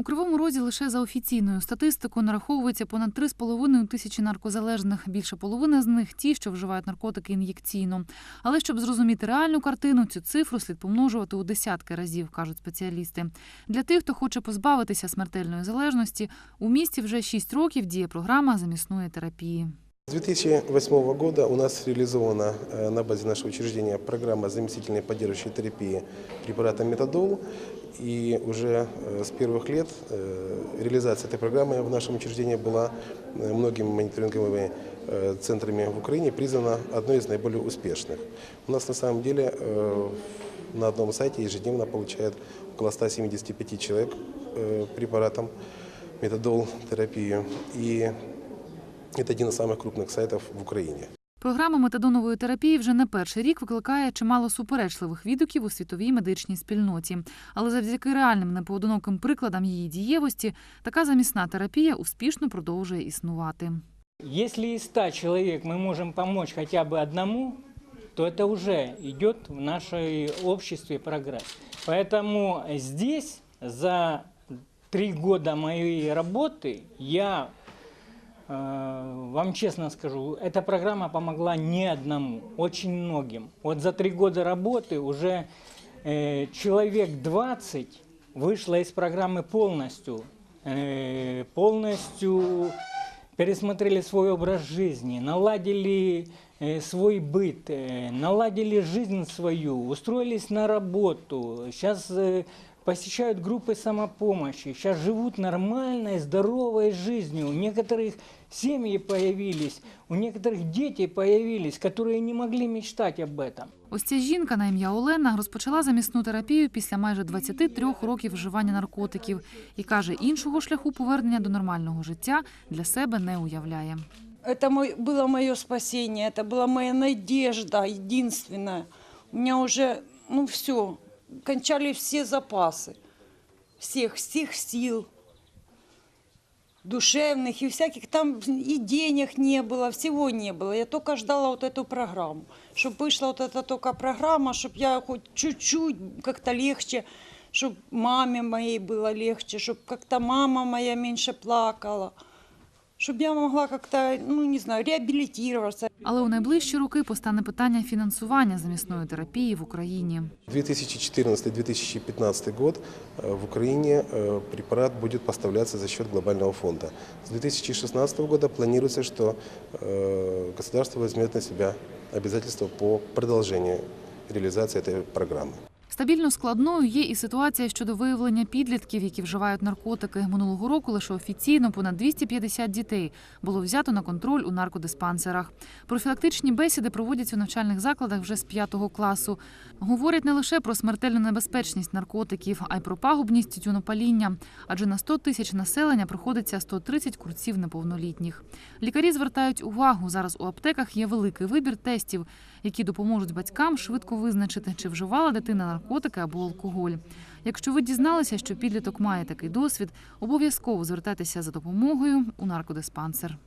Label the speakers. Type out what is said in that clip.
Speaker 1: У Кривому Розі лише за офіційною статистикою нараховується понад 3,5 тисячі наркозалежних. Більше половини з них ті, що вживають наркотики ін'єкційно. Але щоб зрозуміти реальну картину, цю цифру слід помножувати у десятки разів, кажуть спеціалісти. Для тих, хто хоче позбавитися смертельної залежності, у місті вже 6 років діє програма замісної терапії.
Speaker 2: С 2008 года у нас реализована э, на базе нашего учреждения программа заместительной поддерживающей терапии препаратом метадол. И уже э, с первых лет э, реализация этой программы в нашем учреждении была многими мониторинговыми центрами в Украине признана одной из наиболее успешных. У нас на самом деле на одном сайте ежедневно получает около 175 человек препаратом метадол терапию. И это один из самых крупных сайтов в Украине.
Speaker 1: Програма метадонової терапії вже не перший рік викликає чимало суперечливих відгуків у світовій медичній спільноті. Але завдяки реальним непоодиноким прикладам її дієвості, така замісна терапія успішно продовжує існувати.
Speaker 3: Если из 100 человек мы можем помочь хотя бы одному, то это уже идет в нашей обществе прогресс. Поэтому здесь за три года моей работы я э, вам честно скажу, эта программа помогла не одному, очень многим. Вот за три года работы уже э, человек 20 вышло из программы полностью, э, полностью пересмотрели свой образ жизни, наладили э, свой быт, э, наладили жизнь свою, устроились на работу, сейчас э, посещают группы самопомощи, сейчас живут нормальной, здоровой жизнью. У некоторых семьи появились, у некоторых дети появились, которые не могли мечтать об этом.
Speaker 1: Ось ця жінка на ім'я Олена розпочала замісну терапію після майже 23 років вживання наркотиків і каже, іншого шляху повернення до нормального життя для себе не уявляє.
Speaker 4: Это мой, было мое спасение, это была моя надежда единственная. У меня уже, ну все, кончали все запасы, всех, всех сил, душевных и всяких, там и денег не было, всего не было. Я только ждала вот эту программу, чтобы вышла вот эта только программа, чтобы я хоть чуть-чуть как-то легче, чтобы маме моей было легче, чтобы как-то мама моя меньше плакала. Чтобы я могла как-то, ну не знаю, реабилитироваться.
Speaker 1: Але у найближчі роки постане питання фінансування замісної терапії в Україні.
Speaker 2: 2014-2015 год э, в Украине э, препарат будет поставляться за счет глобального фонда. С 2016 года планируется, что э, государство возьмет на себя обязательства по продолжению реализации этой программы.
Speaker 1: Стабільно складною є і ситуація щодо виявлення підлітків, які вживають наркотики. Минулого року лише офіційно понад 250 дітей було взято на контроль у наркодиспансерах. Профілактичні бесіди проводяться у навчальних закладах вже з 5 класу. Говорять не лише про смертельну небезпечність наркотиків, а й про пагубність тютюнопаління. Адже на 100 тисяч населення приходиться 130 курців неповнолітніх. Лікарі звертають увагу. Зараз у аптеках є великий вибір тестів, які допоможуть батькам швидко визначити, чи вживала дитина наркотики або алкоголь. Якщо ви дізналися, що підліток має такий досвід, обов'язково звертайтеся за допомогою у наркодиспансер.